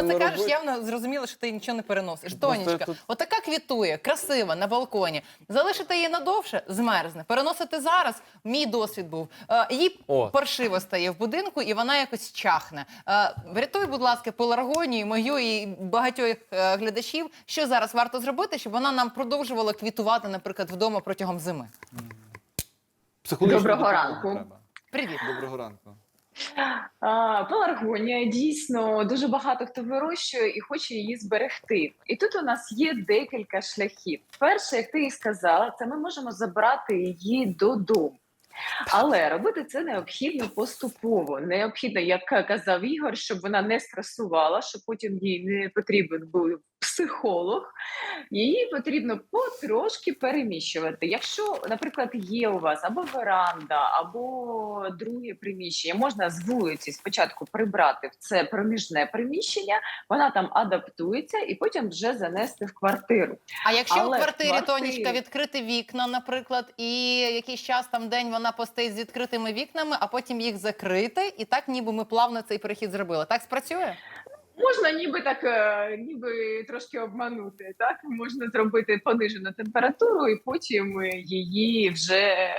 З невпевнено це кажеш, робити? явно зрозуміло, що ти нічого не переносиш. Тонечка, тут- отака квітує, красива на балконі. Залишити її надовше змерзне. Переносити зараз. Мій досвід був. Е, їй О. паршиво стає в будинку, і вона якось чахне. Е, врятуй, будь ласка, пеларгонію, мою і багатьох е, глядачів. Що зараз варто зробити, щоб вона нам продовжувала квітувати, наприклад, вдома протягом зими. Доброго ранку. треба. Привіт. Доброго ранку. Пеларгонія дійсно дуже багато хто вирощує і хоче її зберегти. І тут у нас є декілька шляхів. Перше, як ти і сказала, це ми можемо забрати її додому. Але робити це необхідно поступово. Необхідно, як казав Ігор, щоб вона не стресувала, щоб потім їй не потрібен був психолог. Її потрібно потрошки переміщувати. Якщо, наприклад, є у вас або веранда, або друге приміщення, можна з вулиці спочатку прибрати в це проміжне приміщення, вона там адаптується і потім вже занести в квартиру. А якщо Але в квартирі квартирі- Тонічка відкрити вікна, наприклад, і якийсь час там день вона постоїть з відкритими вікнами, а потім їх закрити, і так ніби ми плавно цей перехід зробили. Так спрацює? Можна ніби так, е, ніби трошки обманути. Так можна зробити понижену температуру, і потім її вже е,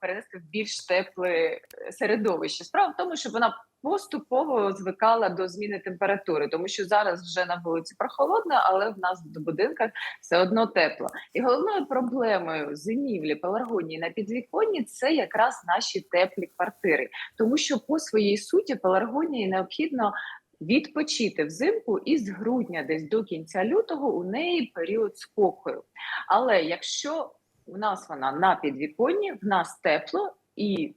перенести в більш тепле е, середовище. Справа в тому, що вона поступово звикала до зміни температури, тому що зараз вже на вулиці прохолодно, але в нас в будинках все одно тепло. І головною проблемою зимівлі пеларгонії на підвіконні це якраз наші теплі квартири, тому що по своїй суті пеларгонії необхідно відпочити взимку і з грудня, десь до кінця лютого, у неї період спокою. Але якщо у нас вона на підвіконні, в нас тепло і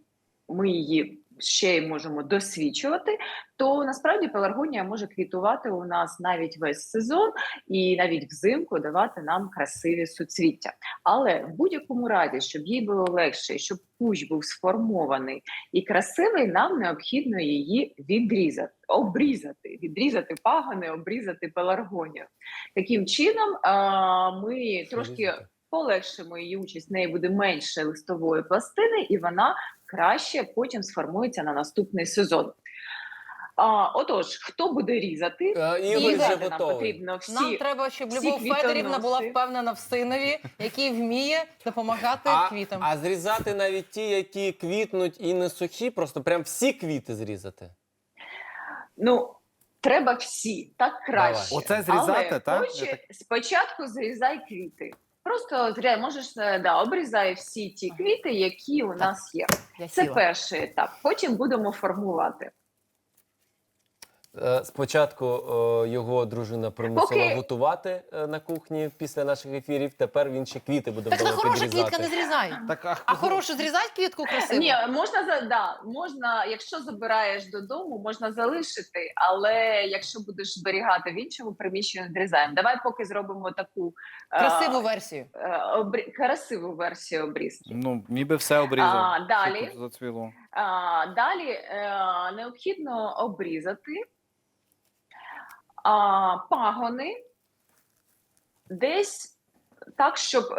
ми її ще й можемо досвідчувати, то насправді пеларгонія може квітувати у нас навіть весь сезон і навіть взимку давати нам красиві суцвіття. Але в будь-якому разі, щоб їй було легше, щоб кущ був сформований і красивий, нам необхідно її відрізати, обрізати, відрізати пагони, обрізати пеларгонію. Таким чином ми трошки полегшимо її участь, в неї буде менше листової пластини, і вона краще потім сформується на наступний сезон. А, отож, хто буде різати? Е, Ігор Різати вже нам готовий. потрібно всі. Нам треба, щоб всі Любов Федорівна була впевнена в синові, який вміє допомагати А, квітам. а зрізати навіть ті, які квітнуть і не сухі, просто прям всі квіти зрізати. Ну, треба всі, так краще. Давай. Оце зрізати, Але так? хоче- так- спочатку зрізай квіти. Просто зря можеш е, да, обрізай всі ті квіти, які у нас є. Це перший етап. Потім будемо формувати. Е, Спочатку його дружина примусила Поки- готувати е, на кухні після наших ефірів. Тепер він ще квіти буде Так на вдома хороша підрізати. квітка не зрізай. Так, а, А хорошу зрізай квітку красиву. Ні, можна за да, можна, якщо забираєш додому, можна залишити, але якщо будеш зберігати в іншому приміщенні, зрізаємо. Давай поки зробимо таку е, Красиву версію. е, обрі... красиву версію обрізки. Ну, ніби все обрізав. А, далі. Що тут зацвіло. А, далі е, необхідно обрізати а, пагони. Десь так, щоб е,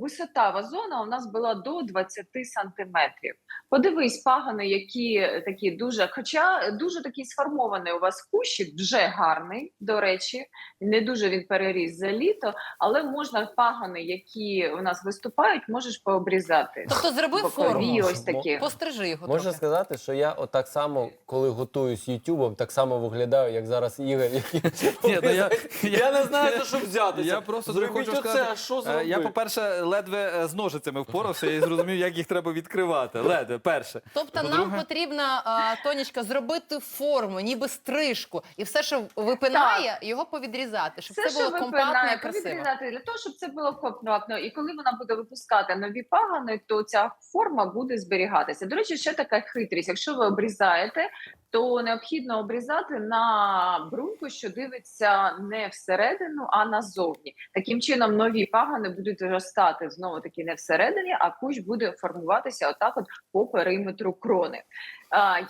висота вазона у нас була до 20 сантиметрів. Подивись, пагони, які такі дуже, хоча дуже такий сформований у вас кущик, вже гарний, до речі, не дуже він переріс за літо, але можна пагони, які у нас виступають, можеш пообрізати. Тобто зроби Бокові форму. ось такі. Пострижи його Можна трохи. сказати, що я отак само, коли готую з Ютубом, так само виглядаю, як зараз Ігор, який Ні, ну я- я не знаю, за що взятися. Я просто Зробіть хочу сказати, а що Е. Я, по-перше, ледве е, з ножицями впорався і зрозумів, як їх треба відкривати. Ледве, перше. Тобто нам По-друге- потрібно, а, Тонічка, зробити форму, ніби стрижку, і все, що випинає, його повідрізати, щоб це, що було компактно випинає, і красиво. повітряти, для того, щоб це було компактно. І коли вона буде випускати нові пагони, то ця форма буде зберігатися. До речі, ще така хитрість. Якщо ви обрізаєте, то необхідно обрізати на бруньку, що дивиться не всередину, а назовні. Таким чином, нові пагани будуть зростати знову таки не всередині, а кущ буде формуватися отак, от по периметру крони.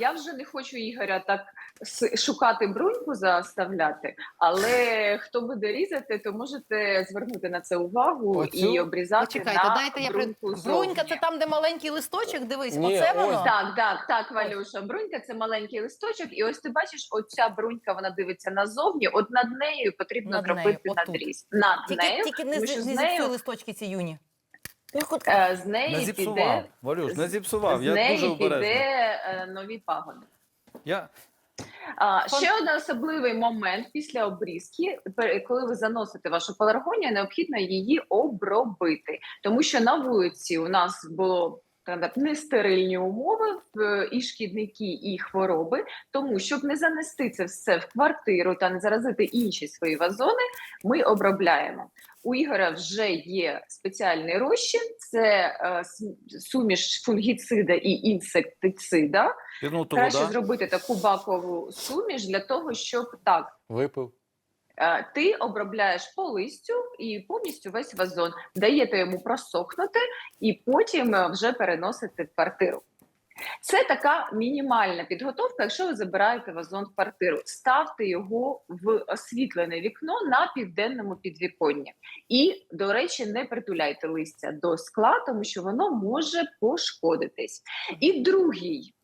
Я вже не хочу Ігоря так шукати бруньку заставляти, але хто буде різати, то можете звернути на це увагу Оцю? і обрізати Почекайте, на дайте я при... бруньку Брунька це там, де маленький листочок, дивись, Ні, оце воно. Так, так, так, Валюша. Брунька це маленький листочок, і ось ти бачиш, оця брунька вона дивиться назовні. От над нею потрібно Над зробити отут. надріз. Над Тільки, нею, тільки не, з- не з зіпсуй нею листочки ці юні. е, з Не неї зіпсував. піде Валюш, не зіпсував. з Я дуже неї піде е, нові пагони. Я... А, ще один особливий момент після обрізки, коли ви заносите вашу пеларгонію, необхідно її обробити, тому що на вулиці у нас було нестерильні умови і шкідники, і хвороби. Тому щоб не занести це все в квартиру та не заразити інші свої вазони, ми обробляємо. У Ігоря вже є спеціальний розчин, це е, суміш фунгіцида і інсектицида. Пірнуту Краще вода. зробити таку бакову суміш для того, щоб так Випив. е, ти обробляєш по листю і повністю весь вазон, даєте йому просохнути і потім е, вже переносите в квартиру. Це така мінімальна підготовка, якщо ви забираєте вазон в квартиру. Ставте його в освітлене вікно на південному підвіконні. І, до речі, не притуляйте листя до скла, тому що воно може пошкодитись. І другий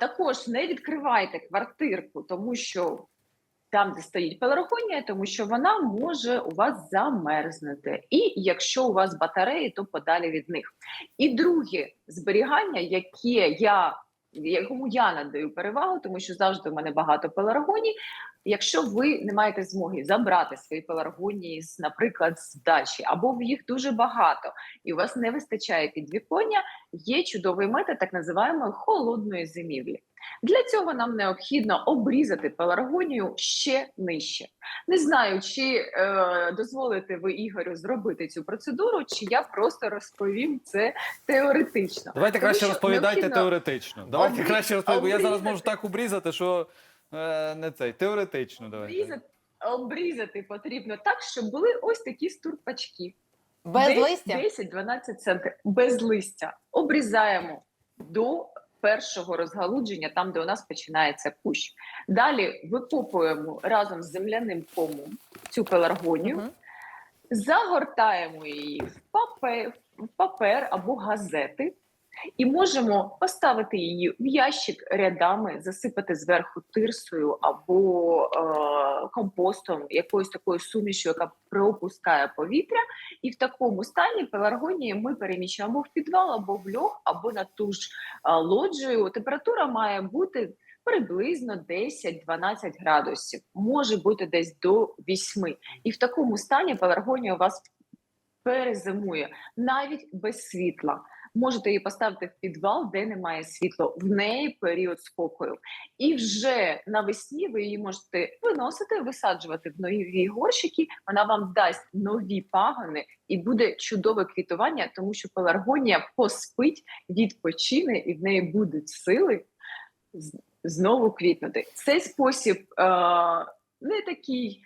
також не відкривайте квартирку, тому що там, де стоїть пеларгонія, тому що вона може у вас замерзнути. І якщо у вас батареї, то подалі від них. І друге зберігання, яке я якому я надаю перевагу, тому що завжди в мене багато пеларгоній. Якщо ви не маєте змоги забрати свої пеларгонії, наприклад, з дачі, або їх дуже багато, і у вас не вистачає підвіконня, є чудовий метод так називаємої холодної зимівлі. Для цього нам необхідно обрізати пеларгонію ще нижче. Не знаю, чи е, дозволите ви Ігорю зробити цю процедуру, чи я просто розповім це теоретично. Давайте Тому краще розповідайте необхідно теоретично. Давайте обріз- краще розповідайте, бо я зараз можу так обрізати, що е, не цей. Теоретично давайте. Обрізати, обрізати потрібно так, щоб були ось такі стурпачки. Без Десь листя? 10-12 центів без листя. Обрізаємо до першого розгалудження, там, де у нас починається кущ. Далі викопуємо разом з земляним комом цю пеларгонію, Мгм. загортаємо її в папер, в папер або газети. І можемо поставити її в ящик рядами, засипати зверху тирсою або е, компостом, якоюсь такою сумішю, яка пропускає повітря. І в такому стані пеларгонії ми переміщаємо в підвал або в льох, або на ту ж е, лоджію. Температура має бути приблизно 10-12 градусів, може бути десь до 8. І в такому стані пеларгонія у вас перезимує навіть без світла. Можете її поставити в підвал, де немає світла. В неї період спокою. І вже навесні ви її можете виносити, висаджувати в нові горщики. Вона вам дасть нові пагони і буде чудове квітування, тому що пеларгонія поспить, відпочине, і в неї будуть сили знову квітнути. Цей спосіб е- не такий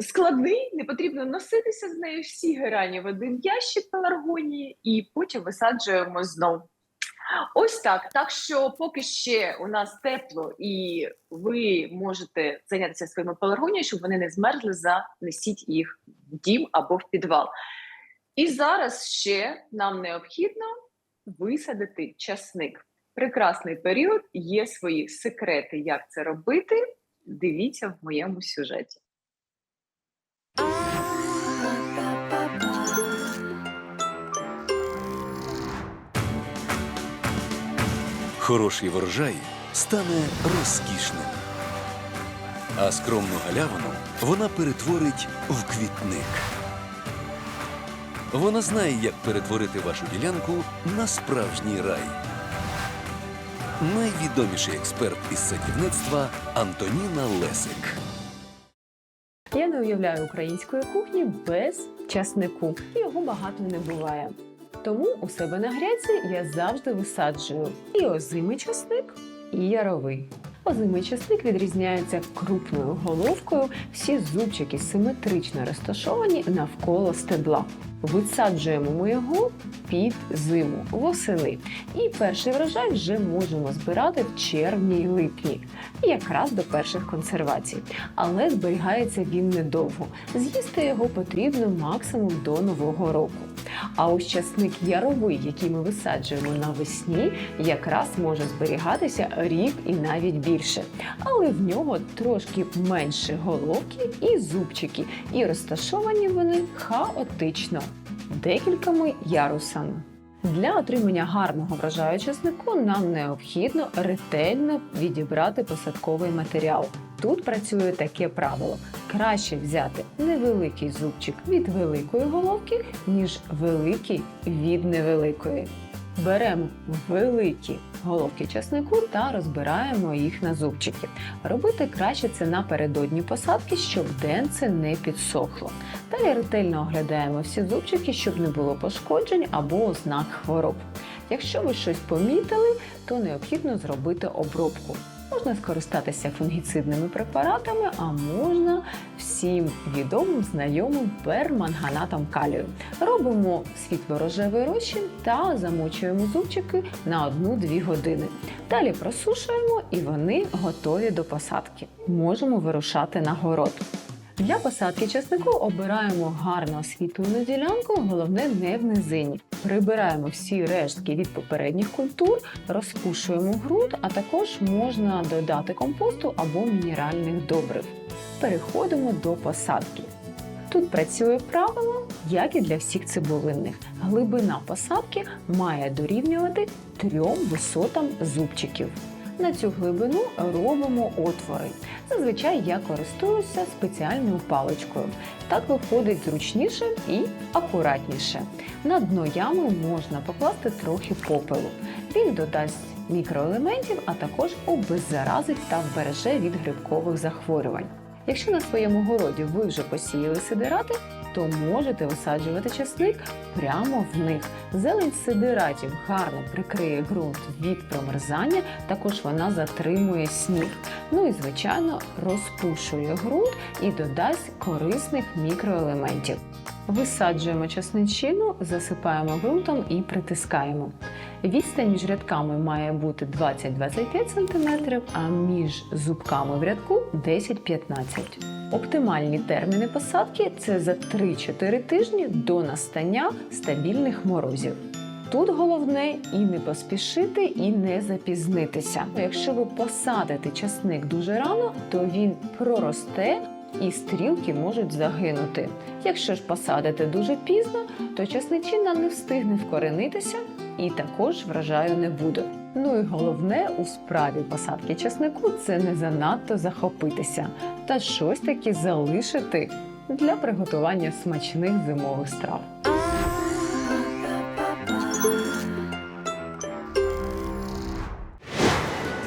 складний, не потрібно носитися з нею всі герані в один ящик пеларгонії і потім висаджуємо знов. Ось так. Так що, поки ще у нас тепло, і ви можете зайнятися своїми пеларгоніями, щоб вони не змерзли, занесіть їх в дім або в підвал. І зараз ще нам необхідно висадити часник. Прекрасний період, є свої секрети, як це робити. Дивіться в моєму сюжеті. Хороший врожай стане розкішним, а скромну галявину вона перетворить в квітник. Вона знає, як перетворити вашу ділянку на справжній рай. Найвідоміший експерт із садівництва Антоніна Лесик. Я не уявляю української кухні без часнику. Його багато не буває. Тому у себе на грядці я завжди висаджую і озимий часник, і яровий. Озимий часник відрізняється крупною головкою, всі зубчики симетрично розташовані навколо стебла. Висаджуємо ми його під зиму восени. І перший врожай вже можемо збирати в червні й липні, якраз до перших консервацій. Але зберігається він недовго. З'їсти його потрібно максимум до нового року. А ось часник яровий, який ми висаджуємо навесні, якраз може зберігатися рік і навіть більше. Але в нього трошки менше головки і зубчики, і розташовані вони хаотично декількома ярусами. Для отримання гарного врожаю чеснику нам необхідно ретельно відібрати посадковий матеріал. Тут працює таке правило: краще взяти невеликий зубчик від великої головки, ніж великий від невеликої. Беремо великі головки чеснику та розбираємо їх на зубчики. Робити краще це напередодні посадки, щоб денце не підсохло. Далі ретельно оглядаємо всі зубчики, щоб не було пошкоджень або ознак хвороб. Якщо ви щось помітили, то необхідно зробити обробку. Можна скористатися фунгіцидними препаратами, а можна всім відомим знайомим перманганатом калію. Робимо світло-рожевий розчин та замочуємо зубчики на 1-2 години. Далі просушуємо і вони готові до посадки. Можемо вирушати на город. Для посадки часнику обираємо гарно освітлену ділянку, головне не в низині. Прибираємо всі рештки від попередніх культур, розпушуємо ґрунт, а також можна додати компосту або мінеральних добрив. Переходимо до посадки. Тут працює правило, як і для всіх цибулинних. Глибина посадки має дорівнювати трьом висотам зубчиків. На цю глибину робимо отвори. Зазвичай я користуюся спеціальною паличкою. Так виходить зручніше і акуратніше. На дно ями можна покласти трохи попелу. Він додасть мікроелементів, а також обеззаразить та вбереже від грибкових захворювань. Якщо на своєму городі ви вже посіяли сидирати, то можете висаджувати часник прямо в них. Зелень сидиратів гарно прикриє ґрунт від промерзання, також вона затримує сніг. Ну і звичайно розпушує ґрунт і додасть корисних мікроелементів. Висаджуємо часничину, засипаємо ґрунтом і притискаємо. Відстань між рядками має бути 20-25 см, а між зубками в рядку 10-15 Оптимальні терміни посадки це за 3-4 тижні до настання стабільних морозів. Тут головне і не поспішити, і не запізнитися. Якщо ви посадите часник дуже рано, то він проросте і стрілки можуть загинути. Якщо ж посадите дуже пізно, то часничина не встигне вкоренитися і також врожаю не буде. Ну і головне у справі посадки часнику це не занадто захопитися та щось таки залишити для приготування смачних зимових страв.